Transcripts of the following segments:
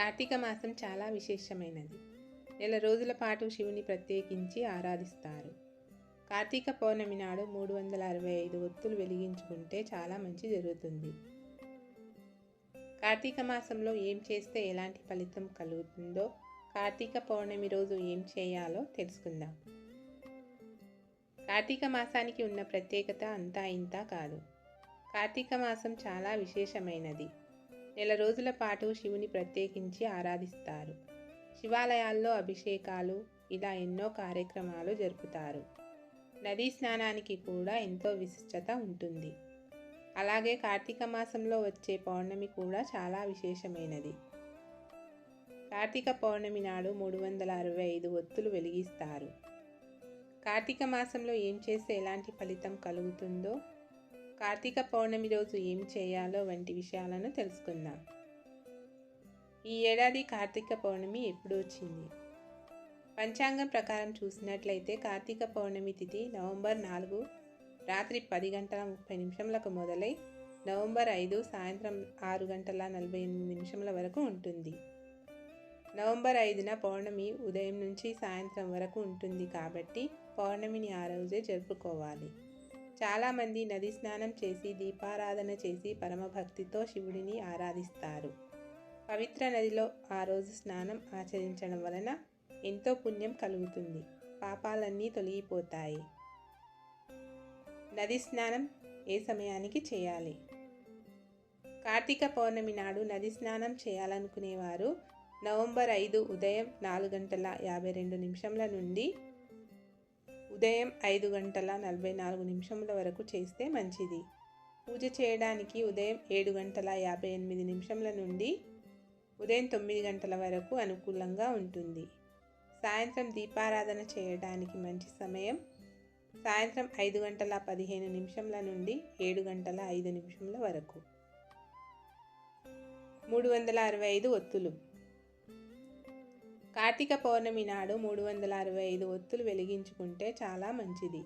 కార్తీక మాసం చాలా విశేషమైనది. నెల రోజుల పాటు శివుని ప్రత్యేకించి ఆరాధిస్తారు. కార్తీక పౌర్ణమి నాడు మూడు వందల అరవై ఐదు ఒత్తులు వెలిగించుకుంటే చాలా మంచి జరుగుతుంది. కార్తీక మాసంలో ఏం చేస్తే ఎలాంటి ఫలితం కలుగుతుందో కార్తీక పౌర్ణమి రోజు ఏం చేయాలో తెలుసుకుందాం. కార్తీక మాసానికి ఉన్న ప్రత్యేకత అంతా ఇంత కాదు. కార్తీక మాసం చాలా విశేషమైనది. నెల రోజుల పాటు శివుని ప్రత్యేకించి ఆరాధిస్తారు. శివాలయాల్లో అభిషేకాలు ఇలా ఎన్నో కార్యక్రమాలు జరుపుతారు. నదీ స్నానానికి కూడా ఎంతో విశిష్టత ఉంటుంది. అలాగే కార్తీక మాసంలో వచ్చే పౌర్ణమి కూడా చాలా విశేషమైనది. కార్తీక పౌర్ణమి నాడు మూడు వందల అరవై ఐదు ఒత్తులు వెలిగిస్తారు. కార్తీక మాసంలో ఏం చేస్తే ఎలాంటి ఫలితం కలుగుతుందో కార్తీక పౌర్ణమి రోజు ఏం చేయాలో వంటి విషయాలను తెలుసుకుందాం. ఈ ఏడాది కార్తీక పౌర్ణమి ఎప్పుడు వచ్చింది. పంచాంగం ప్రకారం చూసినట్లయితే కార్తీక పౌర్ణమి తిథి నవంబర్ నాలుగు రాత్రి పది గంటల ముప్పై నిమిషంలకు మొదలై నవంబర్ ఐదు సాయంత్రం ఆరు గంటల నలభై ఎనిమిది నిమిషముల వరకు ఉంటుంది. నవంబర్ ఐదున పౌర్ణమి ఉదయం నుంచి సాయంత్రం వరకు ఉంటుంది కాబట్టి పౌర్ణమిని ఆ రోజే జరుపుకోవాలి. చాలామంది నది స్నానం చేసి దీపారాధన చేసి పరమభక్తితో శివుడిని ఆరాధిస్తారు. పవిత్ర నదిలో ఆ రోజు స్నానం ఆచరించడం వలన ఎంతో పుణ్యం కలుగుతుంది. పాపాలన్నీ తొలగిపోతాయి. నది స్నానం ఏ సమయానికి చేయాలి? కార్తీక పౌర్ణమి నాడు నది స్నానం చేయాలనుకునేవారు నవంబర్ ఐదు ఉదయం నాలుగు గంటల యాభై రెండు నిమిషంల నుండి ఉదయం ఐదు గంటల నలభై నాలుగు నిమిషముల వరకు చేస్తే మంచిది. పూజ చేయడానికి ఉదయం ఏడు గంటల యాభై ఎనిమిది నిమిషంల నుండి ఉదయం తొమ్మిది గంటల వరకు అనుకూలంగా ఉంటుంది. సాయంత్రం దీపారాధన చేయడానికి మంచి సమయం సాయంత్రం ఐదు గంటల పదిహేను నిమిషంల నుండి ఏడు గంటల ఐదు నిమిషంల వరకు. మూడు వందల అరవై ఐదు ఒత్తులు. కార్తీక పౌర్ణమి నాడు మూడు వందల అరవై ఐదు ఒత్తులు వెలిగించుకుంటే చాలా మంచిది.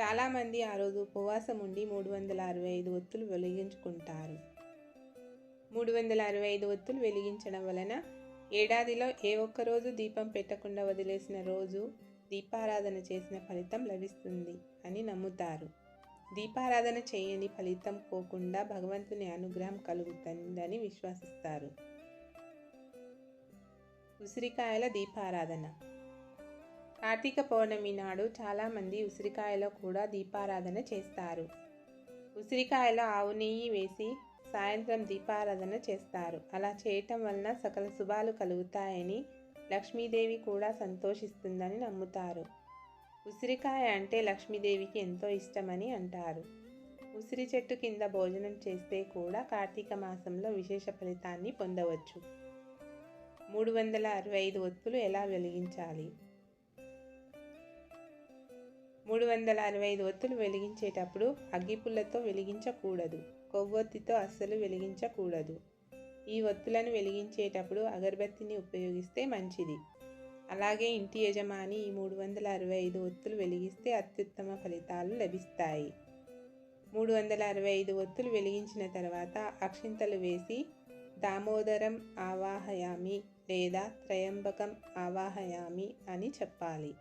చాలామంది ఆ రోజు ఉపవాసం ఉండి మూడు వందల అరవై ఐదు ఒత్తులు వెలిగించుకుంటారు. మూడు వందల అరవై ఐదు ఒత్తులు వెలిగించడం వలన ఏడాదిలో ఏ ఒక్క రోజు దీపం పెట్టకుండా వదిలేసిన రోజు దీపారాధన చేసిన ఫలితం లభిస్తుంది అని నమ్ముతారు. దీపారాధన చేయని ఫలితం పోకుండా భగవంతుని అనుగ్రహం కలుగుతుందని విశ్వసిస్తారు. ఉసిరికాయల దీపారాధన. కార్తీక పౌర్ణమి నాడు చాలామంది ఉసిరికాయలో కూడా దీపారాధన చేస్తారు. ఉసిరికాయలో ఆవు నెయ్యి వేసి సాయంత్రం దీపారాధన చేస్తారు. అలా చేయటం వలన సకల శుభాలు కలుగుతాయని లక్ష్మీదేవి కూడా సంతోషిస్తుందని నమ్ముతారు. ఉసిరికాయ అంటే లక్ష్మీదేవికి ఎంతో ఇష్టమని అంటారు. ఉసిరి చెట్టు కింద భోజనం చేస్తే కూడా కార్తీక మాసంలో విశేష ఫలితాన్ని పొందవచ్చు. మూడు వందల అరవై ఐదు ఒత్తులు ఎలా వెలిగించాలి? మూడు వందల అరవై ఐదు ఒత్తులు వెలిగించేటప్పుడు అగ్గిపుల్లతో వెలిగించకూడదు. కొవ్వొత్తితో అస్సలు వెలిగించకూడదు. ఈ ఒత్తులను వెలిగించేటప్పుడు అగరబత్తిని ఉపయోగిస్తే మంచిది. అలాగే ఇంటి యజమాని ఈ మూడు వందల అరవై ఐదు ఒత్తులు వెలిగిస్తే అత్యుత్తమ ఫలితాలు లభిస్తాయి. మూడు వందల అరవై ఐదు ఒత్తులు వెలిగించిన తర్వాత అక్షింతలు వేసి దామోదరం ఆవాహయామి లేదా త్రయంబకం ఆవాహయామి అని చెప్పాలి.